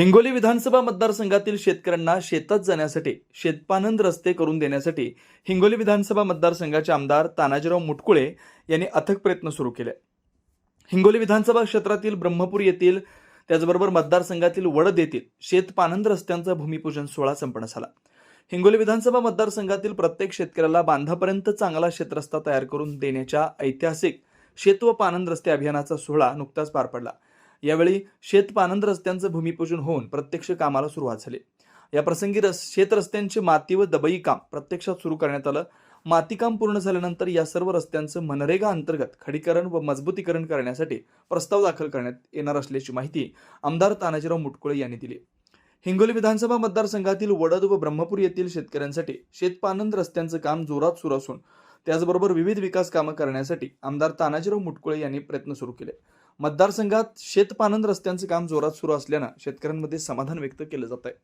हिंगोली विधानसभा मतदारसंघातील शेतकऱ्यांना शेतात जाण्यासाठी शेतपानंद रस्ते करून देण्यासाठी हिंगोली विधानसभा मतदारसंघाचे आमदार तानाजीराव मुटकुळे यांनी अथक प्रयत्न सुरू केले. हिंगोली विधानसभा क्षेत्रातील ब्रह्मपूर येथील त्याचबरोबर मतदारसंघातील वडद येथील शेतपानंद रस्त्यांचा भूमिपूजन सोहळा संपन्न झाला. हिंगोली विधानसभा मतदारसंघातील प्रत्येक शेतकऱ्याला बांधापर्यंत चांगला शेतरस्ता तयार करून देण्याच्या ऐतिहासिक शेत व पानंद रस्ते अभियानाचा सोहळा नुकताच पार पडला. यावेळी शेतपानंद रस्त्यांचं भूमिपूजन होऊन प्रत्यक्ष कामाला सुरुवात झाली. या प्रसंगी रस शेत रस्त्यांची माती व दबई काम प्रत्यक्षात सुरू करण्यात आलं. मातीकाम पूर्ण झाल्यानंतर या सर्व रस्त्यांचं मनरेगा अंतर्गत खडीकरण व मजबूतीकरण करण्यासाठी प्रस्ताव दाखल करण्यात येणार असल्याची माहिती आमदार तानाजीराव मुटकुळे यांनी दिली. हिंगोली विधानसभा मतदारसंघातील वडद व ब्रह्मपूर येथील शेतकऱ्यांसाठी शेतपानंद रस्त्यांचं काम जोरात सुरू असून त्याचबरोबर विविध विकास कामं करण्यासाठी आमदार तानाजीराव मुटकुळे यांनी प्रयत्न सुरू केले. मतदारसंघात शेतपानंद रस्त्यांचं काम जोरात सुरू असल्यानं शेतकऱ्यांमध्ये समाधान व्यक्त केलं जात आहे